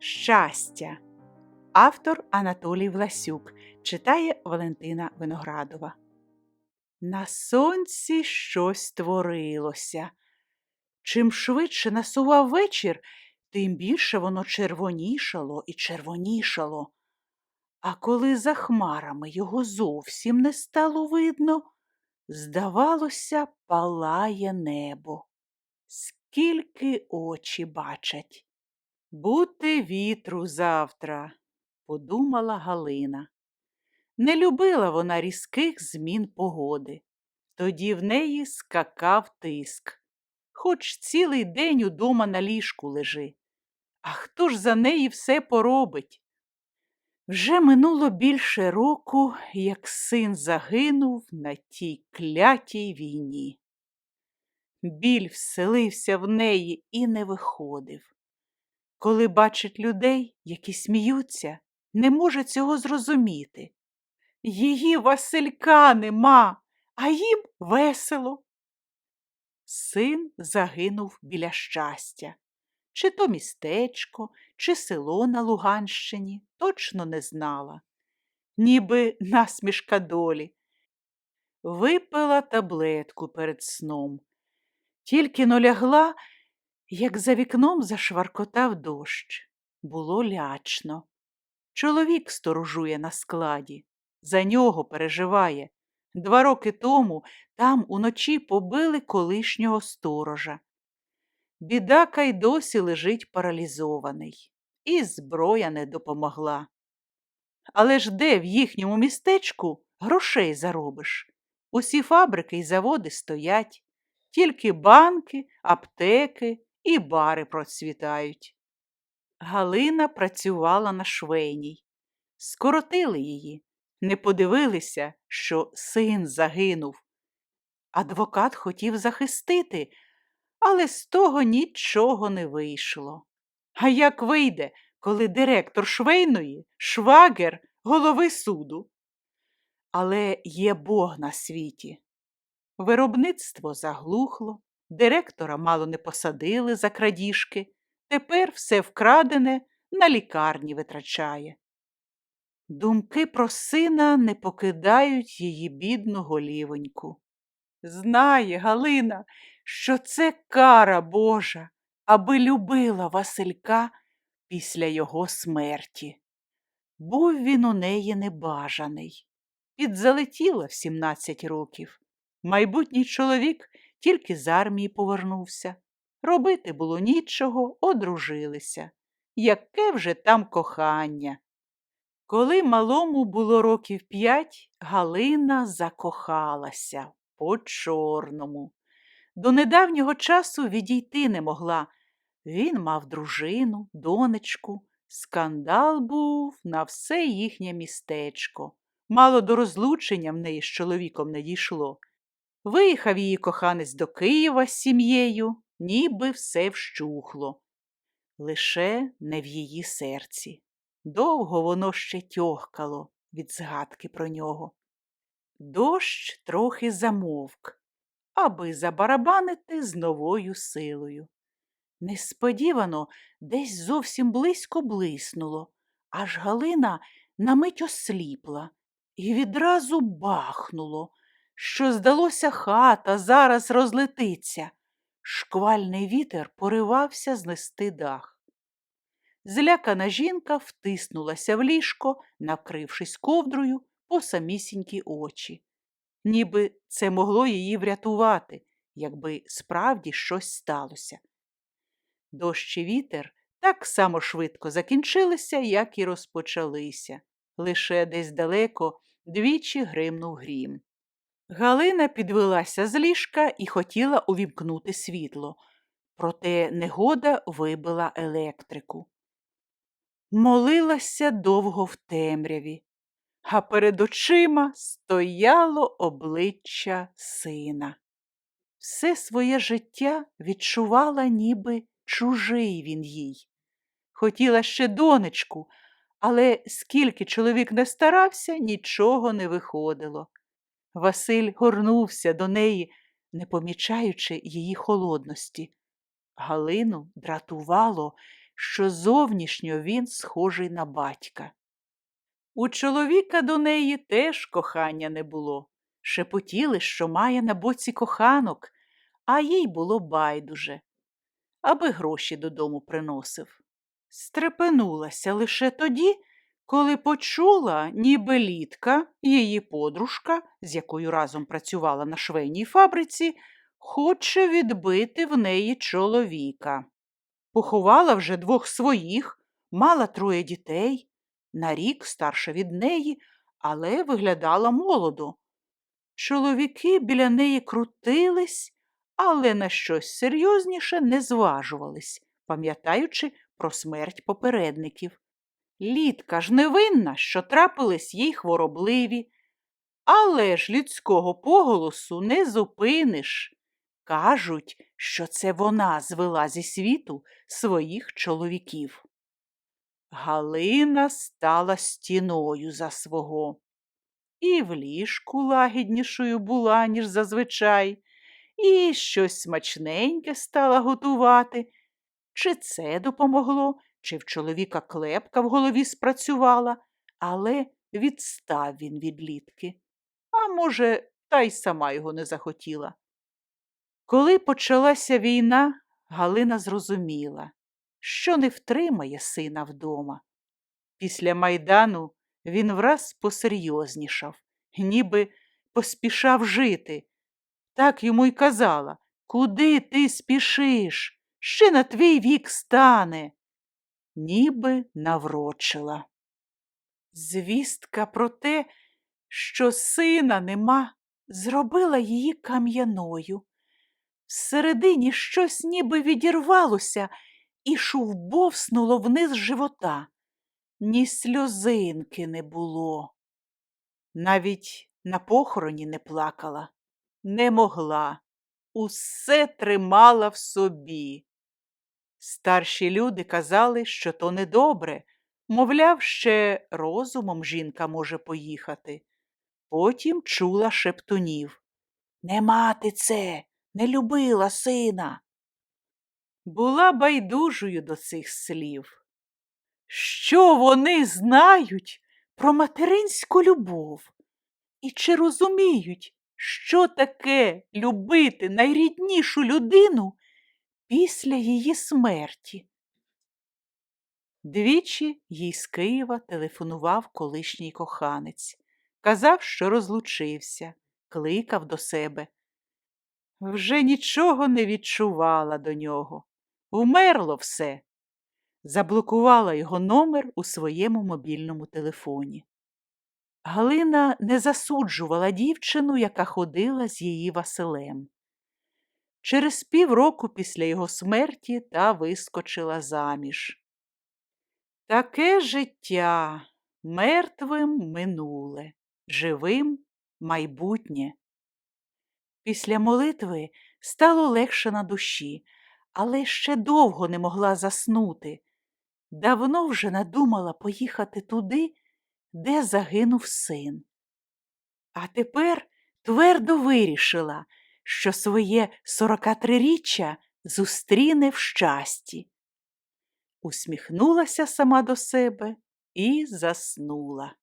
Щастя. Автор Анатолій Власюк читає Валентина Виноградова. На сонці щось творилося. Чим швидше насував вечір, тим більше воно червонішало і червонішало. А коли за хмарами його зовсім не стало видно, здавалося, палає небо. Скільки очі бачать. Бути вітру завтра, подумала Галина. Не любила вона різких змін погоди. Тоді в неї скакав тиск. Хоч цілий день удома на ліжку лежи. А хто ж за неї все поробить? Вже минуло більше року, як син загинув на тій клятій війні. Біль вселився в неї і не виходив. Коли бачить людей, які сміються, не може цього зрозуміти. Її Василька нема, а їм весело. Син загинув біля щастя. Чи то містечко, чи село на Луганщині, точно не знала. Ніби насмішка долі. Випила таблетку перед сном. Тільки но лягла, як за вікном зашваркотав дощ. Було лячно. Чоловік сторожує на складі, за нього переживає. Два роки тому там уночі побили колишнього сторожа. Бідака й досі лежить паралізований, і зброя не допомогла. Але ж де в їхньому містечку грошей заробиш? Усі фабрики й заводи стоять, тільки банки, аптеки і бари процвітають. Галина працювала на швейній. Скоротили її, не подивилися, що син загинув. Адвокат хотів захистити, але з того нічого не вийшло. А як вийде, коли директор швейної швагер голови суду? Але є Бог на світі. Виробництво заглухло, директора мало не посадили за крадіжки, тепер все вкрадене на лікарні витрачає. Думки про сина не покидають її бідну голівоньку. Знає Галина, що це кара Божа, аби любила Василька після його смерті. Був він у неї небажаний, підзалетіла в 17 років. Майбутній чоловік тільки з армії повернувся. Робити було нічого, одружилися. Яке вже там кохання. Коли малому було років п'ять, Галина закохалася по чорному. До недавнього часу відійти не могла. Він мав дружину, донечку. Скандал був на все їхнє містечко. Мало до розлучення в неї з чоловіком не дійшло. Виїхав її коханець до Києва з сім'єю, ніби все вщухло. Лише не в її серці. Довго воно ще тьохкало від згадки про нього. Дощ трохи замовк, аби забарабанити з новою силою. Несподівано десь зовсім близько блиснуло, аж Галина на мить осліпла і відразу бахнуло, що, здалося, хата зараз розлетиться. Шквальний вітер поривався знести дах. Злякана жінка втиснулася в ліжко, накрившись ковдрою по самісінькі очі. Ніби це могло її врятувати, якби справді щось сталося. Дощ і вітер так само швидко закінчилися, як і розпочалися. Лише десь далеко двічі гримнув грім. Галина підвелася з ліжка і хотіла увімкнути світло, проте негода вибила електрику. Молилася довго в темряві, а перед очима стояло обличчя сина. Все своє життя відчувала, ніби чужий він їй. Хотіла ще донечку, але скільки чоловік не старався, нічого не виходило. Василь горнувся до неї, не помічаючи її холодності. Галину дратувало, що зовнішньо він схожий на батька. У чоловіка до неї теж кохання не було. Шепотіли, що має на боці коханок, а їй було байдуже, аби гроші додому приносив. Стрепенулася лише тоді, коли почула, ніби літка, її подружка, з якою разом працювала на швейній фабриці, хоче відбити в неї чоловіка. Поховала вже двох своїх, мала троє дітей, на рік старша від неї, але виглядала молодо. Чоловіки біля неї крутились, але на щось серйозніше не зважувались, пам'ятаючи про смерть попередників. Літка ж невинна, що трапились їй хворобливі, але ж людського поголосу не зупиниш. Кажуть, що це вона звела зі світу своїх чоловіків. Галина стала стіною за свого. І в ліжку лагіднішою була, ніж зазвичай, і щось смачненьке стала готувати. Чи це допомогло, чи в чоловіка клепка в голові спрацювала, але відстав він від літки. А може, та й сама його не захотіла. Коли почалася війна, Галина зрозуміла, що не втримає сина вдома. Після майдану він враз посерйознішав, ніби поспішав жити. Так йому й казала Куди ти спішиш? Ще на твій вік стане. Ніби наврочила. Звістка про те, що сина нема, зробила її кам'яною. Всередині щось ніби відірвалося і шувбовснуло вниз живота. Ні сльозинки не було. Навіть на похороні не плакала, не могла, усе тримала в собі. Старші люди казали, що то недобре, мовляв, ще розумом жінка може поїхати. Потім чула шептунів. Не мати це, не любила сина. Була байдужою до цих слів. Що вони знають про материнську любов? І чи розуміють, що таке любити найріднішу людину після її смерті? Двічі їй з Києва телефонував колишній коханець. Казав, що розлучився, кликав до себе. Вже нічого не відчувала до нього. Вмерло все. Заблокувала його номер у своєму мобільному телефоні. Галина не засуджувала дівчину, яка ходила з її Василем. Через півроку після його смерті та вискочила заміж. Таке життя мертвим минуле, живим майбутнє. Після молитви стало легше на душі, але ще довго не могла заснути. Давно вже надумала поїхати туди, де загинув син. А тепер твердо вирішила, що своє 43-річчя зустріне в щасті. Усміхнулася сама до себе і заснула.